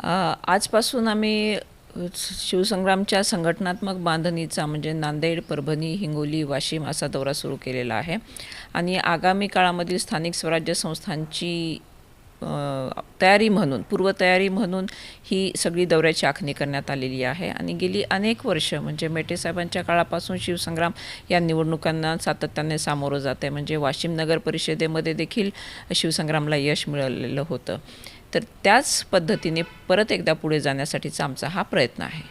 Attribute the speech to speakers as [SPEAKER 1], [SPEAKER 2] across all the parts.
[SPEAKER 1] आजपासून आम्ही शिवसंग्रामच्या संघटनात्मक बांधणीचा म्हणजे नांदेड परभणी हिंगोली वाशिम असा दौरा सुरू केलेला आहे. आणि आगामी काळामधील स्थानिक स्वराज्य संस्थांची तयारी म्हणून पूर्वतयारी म्हणून ही सगळी दौऱ्याची आखणी करण्यात आलेली आहे. आणि गेली अनेक वर्ष म्हणजे मेटे साहेबांच्या काळापासून शिवसंग्राम या निवडणुकांना सातत्याने सामोरं जात आहे म्हणजे वाशिम नगर परिषदेमध्ये देखील शिवसंग्रामला यश मिळालेलं होतं. तर त्याच पद्धतीने परत एकदा पुढे जाण्यासाठीचा आमचा हा प्रयत्न आहे.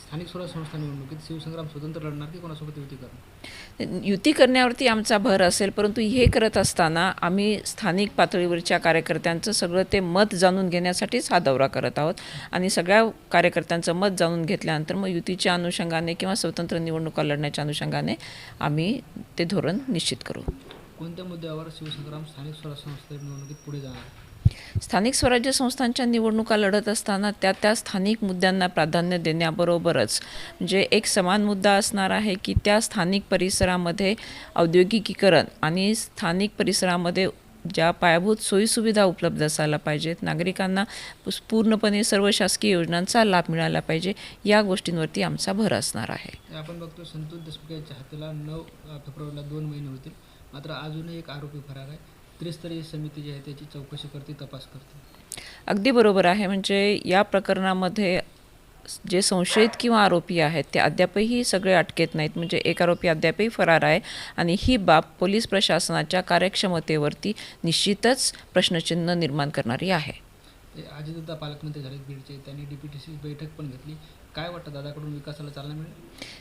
[SPEAKER 2] स्थानिक स्वराज्य संस्था निवडणुकीत शिवसंग्राम स्वतंत्र लढणार की कोणासोबत युती करणार?
[SPEAKER 1] युती करण्यावरती आमचा भर असेल परंतु हे करत असताना आम्ही स्थानिक पातळीवरच्या कार्यकर्त्यांचं सगळं ते मत जाणून घेण्यासाठीच हा दौरा करत आहोत. आणि सगळ्या कार्यकर्त्यांचं मत जाणून घेतल्यानंतर मग युतीच्या अनुषंगाने किंवा स्वतंत्र निवडणुका लढण्याच्या अनुषंगाने आम्ही ते धोरण निश्चित करू.
[SPEAKER 2] कोणत्या मुद्द्यावर शिवसंग्राम स्थानिक स्वराज्य संस्था निवडणुकीत पुढे जाणार?
[SPEAKER 1] स्थानिक स्वराज्य संस्थांच्या निवडणुका लढत असताना त्या त्या स्थानिक मुद्द्यांना प्राधान्य देण्याबरोबरच म्हणजे एक समान मुद्दा असणार आहे की त्या स्थानिक परिसरामध्ये औद्योगिकीकरण आणि स्थानिक परिसरामध्ये ज्या पायाभूत सोयीसुविधा उपलब्ध असायला पाहिजेत नागरिकांना पूर्णपणे सर्व शासकीय योजनांचा लाभ मिळाला पाहिजे या गोष्टींवरती आमचा भर असणार आहे.
[SPEAKER 2] आपण बघतो संतोष देशमुख यांच्या हाताला नऊ फेब्रुवारीला दोन महिने होतील. मात्र अजूनही एक आरोपी फरार आहे. त्रिस्तरीय समिती जी आहे त्याची चौकशी करते तपास करते.
[SPEAKER 1] अगदी बरोबर आहे. म्हणजे या प्रकरणामध्ये जे संशयित किंवा आरोपी आहेत ते अद्यापही सगळे अटकेत नाहीत. म्हणजे एक आरोपी अद्यापही फरार आहे आणि ही बाब पोलीस प्रशासनाच्या कार्यक्षमतेवरती निश्चितच प्रश्नचिन्ह निर्माण करणारी आहे.
[SPEAKER 2] ते अजितदादा पालकमंत्री झाले बीडचे त्यांनी डीपीटीसी बैठक पण घेतली. काय वाटतं दादाकडून विकासाला चालना मिळेल?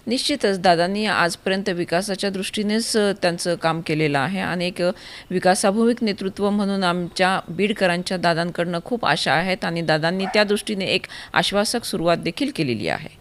[SPEAKER 1] निश्चितच दादांनी आजपर्यंत विकासाच्या दृष्टीनेच त्यांचं काम केलेलं आहे आणि एक विकासाभूमिक नेतृत्व म्हणून आमच्या बीडकरांच्या दादांकडनं खूप आशा आहेत आणि दादांनी त्या दृष्टीने एक आश्वासक सुरुवात देखील केलेली आहे.